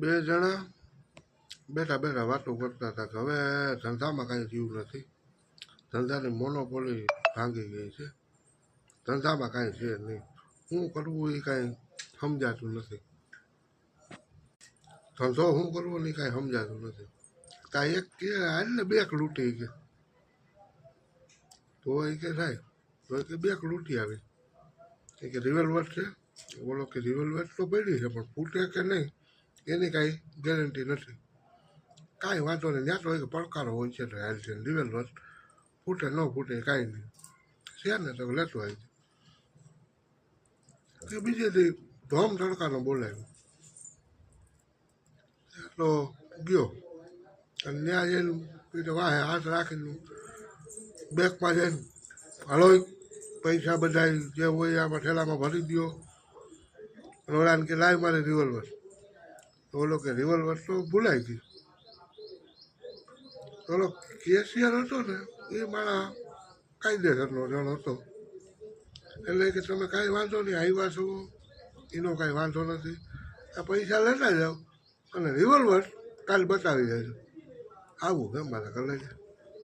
બે જણા બેઠા બેઠા વાતો કરતા હતા કે હવે ધંધામાં કાંઈ જીવ નથી. ધંધાની મોનોપોલી ભાંગી ગઈ છે. ધંધામાં કાંઈ છે નહીં. શું કરવું એ કાંઈ સમજાતું નથી. ધંધો શું કરવો નહીં કાંઈ સમજાતું નથી. કાંઈ એક કે હાલ ને બેક લૂંટી કે તો એ કે થાય તો એ કે બેક લૂંટી આવી. એ કે રિવોલ્વર છે. બોલો કે રિવોલ્વર તો પડી છે, પણ ફૂટે કે નહીં? એની કાંઈ ગેરંટી નથી. કાંઈ વાંધો નહીં. ત્યાં તો એક પડકારો હોય છે તો હાલ છે. રિવોલ્વર ફૂટે, ન ફૂટે, કાંઈ નહીં. છે ને તો લેતો આવી કે બીજેથી ધોમ તડકાનો બોલાવ્યો એટલો ગયો. અને ત્યાં જઈને બીજો વાહે, હાથ રાખીને બેગમાં જઈને હલો પૈસા બધા જે હોય આમાં ઠેલામાં ભરી દો રોડાને કે લાવી મારે રિવોલ્વર ઓલો કે રિવોલ્વર તો ભૂલાઈ ગયું ઓલો કેશિયર હતો ને એ મારા કાયદેસરનો જણ હતો એટલે કે તમે કાંઈ વાંધો નહીં આવ્યા છો એનો કાંઈ વાંધો નથી આ પૈસા લેતા જાઓ અને રિવોલ્વર કાલ બતાવી દેજો આવું કેમ મારા છે